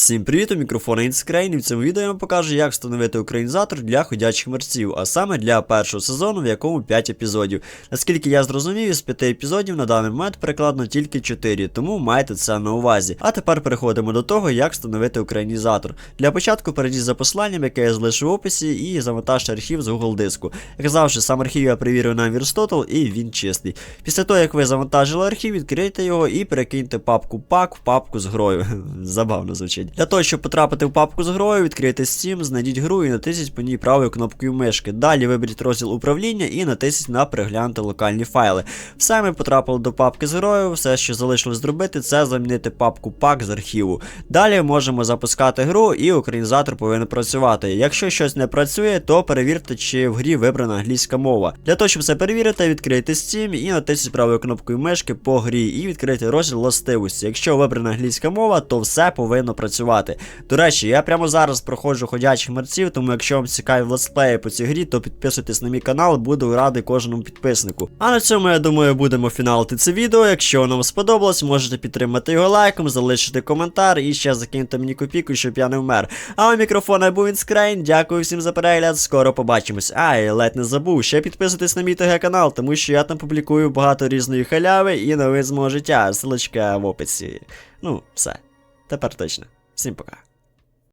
Всім привіт, у мікрофона Інскрейн, і в цьому відео я вам покажу, як встановити українізатор для ходячих мерців, а саме для першого сезону, в якому 5 епізодів. Наскільки я зрозумів, із 5 епізодів на даний момент перекладно тільки 4, тому майте це на увазі. А тепер переходимо до того, як встановити українізатор. Для початку перейдіть за посиланням, яке я залишу в описі, і завантажте архів з Google диску. Як завжди, сам архів я перевірив на Aristotle і він чистий. Після того, як ви завантажили архів, відкрийте його і перекиньте папку пак в папку з грою. Забавно звучить. Для того, щоб потрапити в папку з грою, відкрийте Steam, знайдіть гру і натисніть по ній правою кнопкою мишки. Далі виберіть розділ управління і натисніть на переглянути локальні файли. Все ми потрапили до папки з грою, все, що залишилось зробити, це замінити папку пак з архіву. Далі можемо запускати гру і українізатор повинен працювати. Якщо щось не працює, то перевірте, чи в грі вибрана англійська мова. Для того, щоб це перевірити, відкрийте Steam і натисніть правою кнопкою мишки по грі і відкрийте розділ властивості. Якщо вибрана англійська мова, то все повинно працювати. До речі, я прямо зараз проходжу ходячих мерців, тому якщо вам цікаві летсплеї по цій грі, то підписуйтесь на мій канал, буду радий кожному підписнику. А на цьому, я думаю, будемо фіналити це відео. Якщо воно вам сподобалось, можете підтримати його лайком, залишити коментар і ще закиньте мені копійку, щоб я не вмер. А у мікрофона був Інскрейн. Дякую всім за перегляд. Скоро побачимось. А, і ледь не забув, ще підписуйтесь на мій ТГ канал, тому що я там публікую багато різної халяви і новин з мого життя. Ссылочка в описі. Ну, все. Тепер точно. Всім пока.